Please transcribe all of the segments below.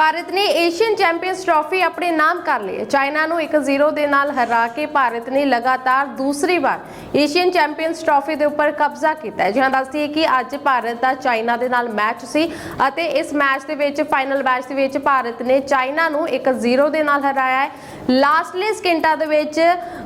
ਭਾਰਤ ਨੇ Asian champions trophy ਆਪਣੇ ਨਾਮ ਕਰ ਲਈ ਚਾਈਨਾ ਨੂੰ 1-0 ਦੇ ਨਾਲ ਹਰਾ ਕੇ ਭਾਰਤ ਨੇ ਲਗਾਤਾਰ ਦੂਸਰੀ ਵਾਰ ਏਸ਼ੀਅਨ ਚੈਂਪੀਅਨਸ ਟਰਾਫੀ ਦੇ ਉੱਪਰ ਕਬਜ਼ਾ ਕੀਤਾ ਹੈ। ਜਿਹਾਂ ਦੱਸਦੀ ਹੈ ਕਿ ਅੱਜ ਭਾਰਤ ਦਾ ਚਾਈਨਾ ਦੇ ਨਾਲ ਮੈਚ ਸੀ ਅਤੇ ਇਸ ਮੈਚ ਦੇ ਵਿੱਚ ਫਾਈਨਲ ਮੈਚ ਦੇ ਵਿੱਚ ਭਾਰਤ ਨੇ ਚਾਈਨਾ ਨੂੰ 1-0 ਦੇ ਨਾਲ ਹਰਾਇਆ ਹੈ। ਲਾਸਟਲੀ ਸਕਿੰਟਾਂ ਦੇ ਵਿੱਚ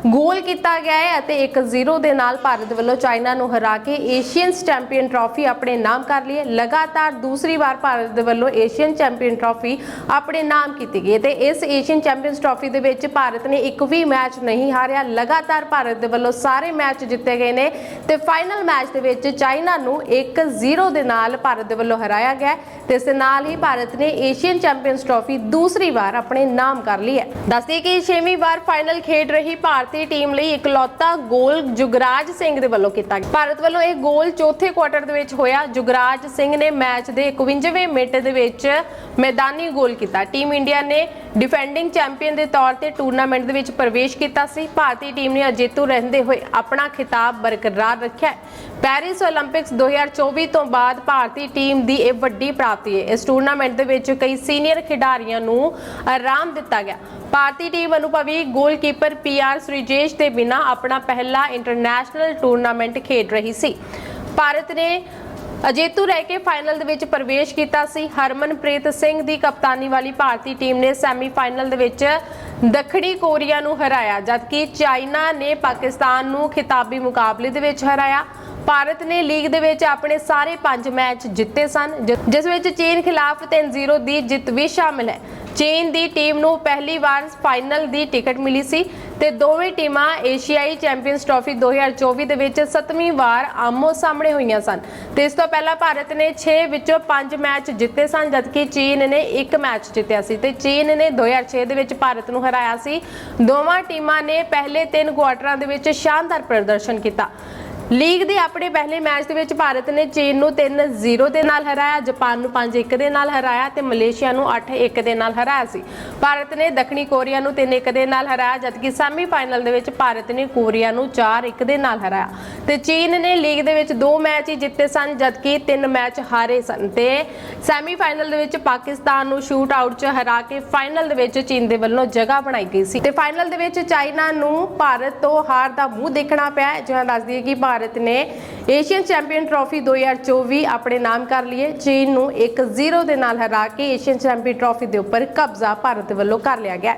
ਗੋਲ ਕੀਤਾ ਗਿਆ ਹੈ ਅਤੇ 1-0 ਦੇ ਨਾਲ ਭਾਰਤ ਵੱਲੋਂ ਚਾਈਨਾ ਨੂੰ ਹਰਾ ਕੇ ਏਸ਼ੀਅਨ ਚੈਂਪੀਅਨ ਟਰਾਫੀ ਆਪਣੇ ਨਾਮ ਕਰ ਲਈ ਹੈ। ਲਗਾਤਾਰ ਦੂਸਰੀ ਵਾਰ ਭਾਰਤ ਦੇ ਵੱਲੋਂ ਏਸ਼ੀਅਨ ਚੈਂਪੀਅਨ ਟਰਾਫੀ ਆਪਣੇ ਨਾਮ ਕੀਤੀ ਗਈ ਹੈ ਤੇ ਇਸ ਏਸ਼ੀਅਨ ਚੈਂਪੀਅਨਸ ਟਰਾਫੀ ਦੇ ਵਿੱਚ ਭਾਰਤ ਨੇ ਇੱਕ ਵੀ ਮੈਚ ਨਹੀਂ ਹਾਰਿਆ। ਲਗਾਤਾਰ ਭਾਰਤ ਦੇ ਵੱਲੋਂ ਸਾਰੇ ਮੈਚ ਜਿੱਤੇ ਗਏ ਨੇ ਤੇ ਫਾਈਨਲ ਮੈਚ ਦੇ ਵਿੱਚ ਚਾਈਨਾ ਨੂੰ 1-0 ਦੇ ਨਾਲ ਭਾਰਤ ਦੇ ਵੱਲੋਂ ਹਰਾਇਆ ਗਿਆ ਹੈ ਤੇ ਇਸ ਦੇ ਨਾਲ ਹੀ ਭਾਰਤ ਨੇ ਏਸ਼ੀਅਨ ਚੈਂਪੀਅਨਸ ਟਰਾਫੀ ਦੂਸਰੀ ਵਾਰ ਆਪਣੇ ਨਾਮ ਕਰ ਲਈ ਹੈ। ਦੱਸਦੇ ਕਿ ਛੇਵੀਂ ਵਾਰ ਫਾਈਨਲ ਖੇਡ ਰਹੀ ਭਾਰਤੀ ਟੀਮ ਲਈ ਇਕਲੌਤਾ ਗੋਲ ਜੁਗਰਾਜ ਸਿੰਘ ਦੇ ਵੱਲੋਂ ਕੀਤਾ ਗਿਆ। ਭਾਰਤ ਵੱਲੋਂ ਇਹ ਗੋਲ ਚੌਥੇ ਕੁਆਟਰ ਦੇ ਵਿੱਚ ਹੋਇਆ। ਜੁਗਰਾਜ ਸਿੰਘ ਨੇ ਮੈਚ ਦੇ 51ਵੇਂ ਮਿੰਟ ਦੇ ਵਿੱਚ ਮੈਦਾਨੀ ਗੋਲ ਕੀਤਾ। ਟੀਮ ਇੰਡੀਆ ਨੇ ਡਿਫੈਂਡਿੰਗ ਚੈਂਪੀਅਨ ਦੇ ਤੌਰ ਤੇ ਟੂਰਨਾਮੈਂਟ ਦੇ ਵਿੱਚ ਪ੍ਰਵੇਸ਼ ਕੀਤਾ ਸੀ। ਭਾਰਤੀ ਟੀਮ ਨੇ ਅਜੇਤੂ ਰਹਿੰਦੇ ਹੋਏ ਆਪਣਾ ਖਿਤਾਬ ਬਰਕਰਾਰ ਰੱਖਿਆ। ਪੈਰਿਸ 올림픽ਸ 2024 ਤੋਂ ਬਾਅਦ ਭਾਰਤੀ ਟੀਮ ਦੀ ਇਹ ਵੱਡੀ ਪ੍ਰਾਪਤੀ ਹੈ। ਇਸ ਟੂਰਨਾਮੈਂਟ ਦੇ ਵਿੱਚ ਕਈ ਸੀਨੀਅਰ ਖਿਡਾਰੀਆਂ ਨੂੰ ਆਰਾਮ ਦਿੱਤਾ ਗਿਆ। ਭਾਰਤੀ ਟੀਮ ਅਨੁਭਵੀ ਗੋਲਕੀਪਰ ਪੀ ਆਰ ਸ੍ਰੀਜੇਸ਼ ਦੇ ਬਿਨਾ ਆਪਣਾ ਪਹਿਲਾ ਇੰਟਰਨੈਸ਼ਨਲ ਟੂਰਨਾਮੈਂਟ ਖੇਡ ਰਹੀ ਸੀ। ਭਾਰਤ ਨੇ ਅਜੇਤੂ ਰਹਿ ਕੇ ਫਾਈਨਲ ਦੇ ਵਿੱਚ ਪ੍ਰਵੇਸ਼ ਕੀਤਾ ਸੀ। ਹਰਮਨਪ੍ਰੀਤ ਸਿੰਘ ਦੀ ਕਪਤਾਨੀ ਵਾਲੀ ਭਾਰਤੀ ਟੀਮ ਨੇ ਸੈਮੀਫਾਈਨਲ ਦੇ ਵਿੱਚ ਦੱਖਣੀ ਕੋਰੀਆ ਨੂੰ ਹਰਾਇਆ, ਜਦਕਿ ਚਾਈਨਾ ਨੇ ਪਾਕਿਸਤਾਨ ਨੂੰ ਖਿਤਾਬੀ ਮੁਕਾਬਲੇ ਦੇ ਵਿੱਚ ਹਰਾਇਆ। ਭਾਰਤ ਨੇ ਲੀਗ ਦੇ ਵਿੱਚ ਆਪਣੇ ਸਾਰੇ 5 ਮੈਚ ਜਿੱਤੇ ਸਨ ਜਿਸ ਵਿੱਚ ਚੀਨ ਖਿਲਾਫ 3-0 ਦੀ ਜਿੱਤ ਵੀ ਸ਼ਾਮਿਲ ਹੈ। ਚੀਨ ਦੀ ਟੀਮ ਨੂੰ ਪਹਿਲੀ ਵਾਰ ਫਾਈਨਲ ਦੀ ਟਿਕਟ ਮਿਲੀ ਸੀ। ਤੇ ਦੋਵੇਂ ਟੀਮਾਂ ਏਸ਼ੀਆਈ ਚੈਂਪੀਅਨਸ ਟਰਾਫੀ 2024 ਦੇ ਵਿੱਚ 7ਵੀਂ ਵਾਰ ਆਮੋ ਸਾਹਮਣੇ ਹੋਈਆਂ ਸਨ। ਤੇ ਇਸ ਤੋਂ ਪਹਿਲਾਂ ਭਾਰਤ ਨੇ 6 ਵਿੱਚੋਂ 5 ਮੈਚ ਜਿੱਤੇ ਸਨ, ਜਦਕਿ ਚੀਨ ਨੇ 1 ਮੈਚ ਜਿੱਤਿਆ ਸੀ। ਤੇ ਚੀਨ ਨੇ 2006 ਦੇ ਵਿੱਚ ਭਾਰਤ ਨੂੰ ਹਰਾਇਆ ਸੀ। ਦੋਵਾਂ ਟੀਮਾਂ ਨੇ ਪਹਿਲੇ 3 ਕੁਆਟਰਾਂ ਦੇ ਵਿੱਚ ਸ਼ਾਨਦਾਰ ਪ੍ਰਦਰਸ਼ਨ ਕੀਤਾ। ਲੀਗ ਦੇ ਆਪਣੇ ਪਹਿਲੇ ਮੈਚ ਦੇ ਵਿੱਚ ਭਾਰਤ ਨੇ ਚੀਨ ਨੂੰ 3-0 ਦੇ ਨਾਲ ਹਰਾਇਆ, ਜਾਪਾਨ ਨੂੰ 5-1 ਦੇ ਨਾਲ ਹਰਾਇਆ ਤੇ ਮਲੇਸ਼ੀਆ ਨੂੰ 8-1 ਦੇ ਨਾਲ ਹਰਾਇਆ ਸੀ। ਭਾਰਤ ਨੇ ਦੱਖਣੀ ਕੋਰੀਆ ਨੂੰ 3-1 ਦੇ ਨਾਲ ਹਰਾਇਆ, ਜਦਕਿ ਸੈਮੀਫਾਈਨਲ ਦੇ ਵਿੱਚ ਭਾਰਤ ਨੇ ਕੋਰੀਆ ਨੂੰ 4-1 ਦੇ ਨਾਲ ਹਰਾਇਆ। ਤੇ ਚੀਨ ਨੇ ਲੀਗ ਦੇ ਵਿੱਚ ਦੋ ਮੈਚ ਹੀ ਜਿੱਤੇ ਸਨ, ਜਦਕਿ ਤਿੰਨ ਮੈਚ ਹਾਰੇ ਸਨ। ਤੇ ਸੈਮੀ ਫਾਈਨਲ ਦੇ ਵਿੱਚ ਪਾਕਿਸਤਾਨ ਨੂੰ ਸ਼ੂਟ ਆਊਟ 'ਚ ਹਰਾ ਕੇ ਫਾਈਨਲ ਦੇ ਵਿੱਚ ਚੀਨ ਦੇ ਵੱਲੋਂ ਜਗ੍ਹਾ ਬਣਾਈ ਗਈ ਸੀ। ਤੇ ਫਾਈਨਲ ਦੇ ਵਿੱਚ ਚਾਈਨਾ ਨੂੰ ਭਾਰਤ ਤੋਂ ਹਾਰ ਦਾ ਮੂੰਹ ਦੇਖਣਾ ਪਿਆ, ਜਿਵੇਂ ਦੱਸਦੀ ਹੈ ਕਿ ਭਾਰਤ ਨੇ ਏਸ਼ੀਅਨ ਚੈਂਪੀਅਨ ਟਰਾਫੀ 2024 ਆਪਣੇ ਨਾਮ ਕਰ ਲਈ ਹੈ ਚੀਨ ਨੂੰ 1-0 ਦੇ ਨਾਲ ਹਰਾ ਕੇ ਏਸ਼ੀਅਨ ਚੈਂਪੀਅਨ ਟਰੋਫੀ ਦੇ ਉੱਪਰ ਕਬਜ਼ਾ ਭਾਰਤ ਵੱਲੋਂ ਕਰ ਲਿਆ ਗਿਆ